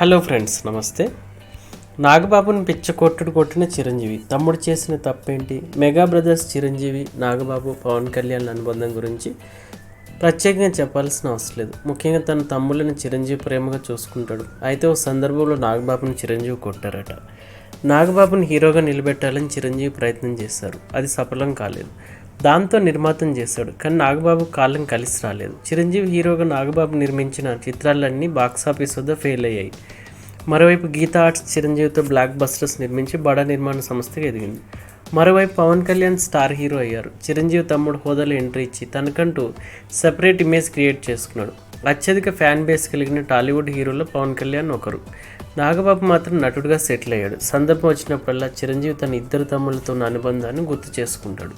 Hello friends నమస్తే. నాగబాబుని పిచ్చ కొట్టుడు కొట్టిన చిరంజీవి తమ్ముడు చేసిన తప్పేంటి? మెగా బ్రదర్స్ చిరంజీవి నాగబాబు పవన్ కళ్యాణ్ అనుబంధం గురించి ప్రత్యేకంగా చెప్పాల్సిన అవసరం లేదు. ముఖ్యంగా తన తమ్ముళ్ళని చిరంజీవి ప్రేమగా చూసుకుంటాడు. అయితే ఓ సందర్భంలో నాగబాబుని చిరంజీవి కొట్టారట. నాగబాబుని హీరోగా నిలబెట్టాలని చిరంజీవి ప్రయత్నం చేశారు. అది సఫలం కాలేదు. దాంతో నిర్మాతం చేశాడు. కానీ నాగబాబు కాలం కలిసి రాలేదు. చిరంజీవి హీరోగా నాగబాబు నిర్మించిన చిత్రాలన్నీ బాక్సాఫీస్ వద్ద ఫెయిల్ అయ్యాయి. మరోవైపు గీతా ఆర్ట్స్ చిరంజీవితో బ్లాక్ బస్టర్స్ నిర్మించి బడా నిర్మాణ సంస్థగా ఎదిగింది. మరోవైపు పవన్ కళ్యాణ్ స్టార్ హీరో అయ్యారు. చిరంజీవి తమ్ముడు హోదాలో ఎంట్రీ ఇచ్చి తనకంటూ సెపరేట్ ఇమేజ్ క్రియేట్ చేసుకున్నాడు. అత్యధిక ఫ్యాన్ బేస్ కలిగిన టాలీవుడ్ హీరోలో పవన్ కళ్యాణ్ ఒకరు. నాగబాబు మాత్రం నటుడుగా సెటిల్ అయ్యాడు. సందర్భం వచ్చినప్పుడల్లా చిరంజీవి తన ఇద్దరు తమ్ముళ్ళతో ఉన్న అనుబంధాన్ని గుర్తు చేసుకుంటాడు.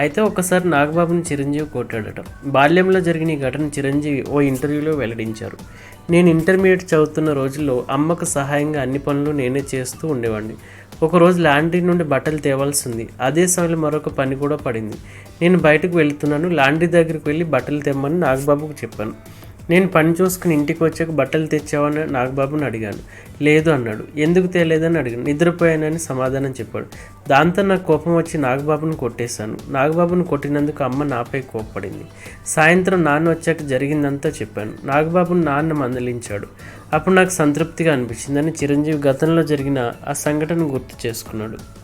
అయితే ఒకసారి నాగబాబుని చిరంజీవి కొట్టాడట. బాల్యంలో జరిగిన ఈ ఘటన చిరంజీవి ఓ ఇంటర్వ్యూలో వెల్లడించారు. నేను ఇంటర్మీడియట్ చదువుతున్న రోజుల్లో అమ్మకు సహాయంగా అన్ని పనులు నేనే చేస్తూ ఉండేవాడిని. ఒకరోజు లాండ్రీ నుండి బట్టలు తేవాల్సి ఉంది అదే సమయంలో మరొక పని కూడా పడింది. నేను బయటకు వెళ్తున్నాను. లాండ్రీ దగ్గరికి వెళ్ళి బట్టలు తెమ్మని నాగబాబుకు చెప్పాను. నేను పని చూసుకుని ఇంటికి వచ్చాక బట్టలు తెచ్చావని నాగబాబుని అడిగాను. లేదు అన్నాడు. ఎందుకు తేలేదని అడిగాను. నిద్రపోయానని సమాధానం చెప్పాడు. దాంతో నాకు కోపం వచ్చి నాగబాబును కొట్టేశాను. నాగబాబును కొట్టినందుకు అమ్మ నాపై కోప్పడింది. సాయంత్రం నాన్న వచ్చాక జరిగిందంతా చెప్పాను. నాగబాబుని నాన్న మందలించాడు. అప్పుడు నాకు సంతృప్తిగా అనిపించిందని చిరంజీవి గతంలో జరిగిన ఆ సంఘటన గుర్తు చేసుకున్నాడు.